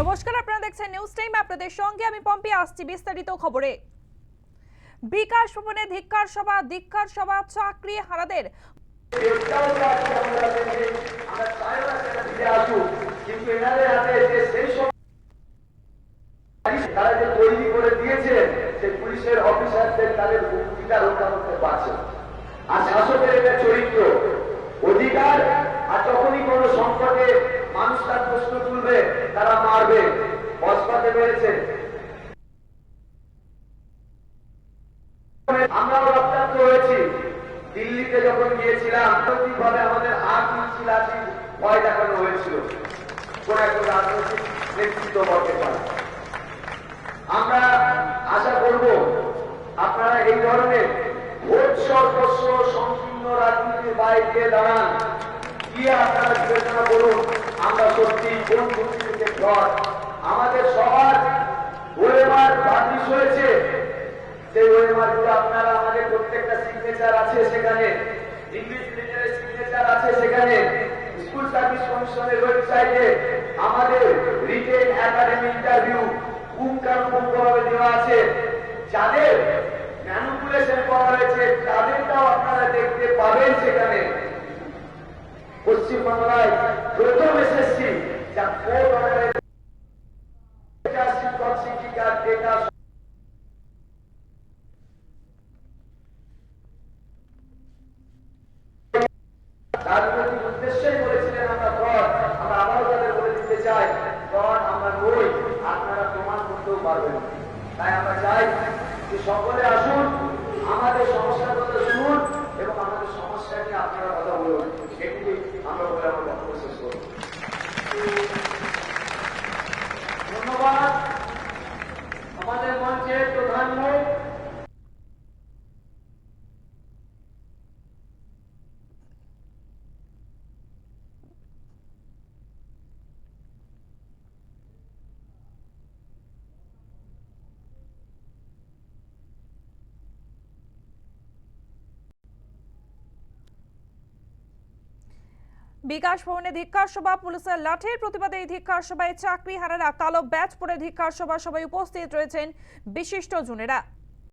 নমস্কার, আপনারা দেখছেন নিউজ টাইম আপনাদের সঙ্গে আমি পম্পি, আসছি বিস্তারিত খবরে। বিকাশ ভবনে ধিক্কার সভা ধিক্কার সভা, চাকরি হারাদের। আর অধিকার আর যখনই কোন সংকটে মানুষ তার প্রশ্ন তুলবে, তারা মারবে। বসপাতে পেরেছে আমরাও রক্তাক্ত হয়েছি। দিল্লিতে যখন গিয়েছিলাম ভাবে আমাদের আট ইঞ্চি লাঠি ভয় দেখানো হয়েছিল। কোন একটা রাজনৈতিক নেতৃত্ব হতে পারে। আমরা আশা করব, আপনারা এই ধরনের ভোট সর্বস্ব সংকীর্ণ রাজনীতির বাইরে দাঁড়ান। গিয়ে আপনারা বিবেচনা করুন। আমরা সত্যি কোন দুর্নীতিতে ঘর? আমাদের সবার ওয়েমার বাতিস হয়েছে। সেই ওয়েমারগুলো আপনারা আমাদের প্রত্যেকটা সিগনেচার আছে সেখানে। ইংলিশ লিটারের সিগনেচার আছে সেখানে। স্কুল সার্ভিস কমিশনের ওয়েবসাইটে আমাদের রিটেন একাডেমি ইন্টারভিউ পুঙ্খানুপুঙ্খভাবে দেওয়া আছে। যাদের ম্যানুপুলেশন করা হয়েছে, তাদেরটাও আপনারা দেখতে পাবেন সেখানে। পশ্চিমবাংলায় প্রথম এসএসসি, যা কোর্ট অর্ডারে বলে দিতে চাই ফ্রড আমরা নই, আপনারা প্রমাণ করতেও পারবেন। তাই আমরা চাই যে সকলে আসুন বলে আমার বক্তব্য শেষ করব ধন্যবাদ। আমাদের মঞ্চের বিকাশ ভবনে ধিক্কার সভা, পুলিশের লাঠির প্রতিবাদে এই ধিক্কার সভায় চাকরি হারারা কালো ব্যাচ পরে ধিক্কার সভা সবাই উপস্থিত রয়েছেন বিশিষ্ট জনেরা।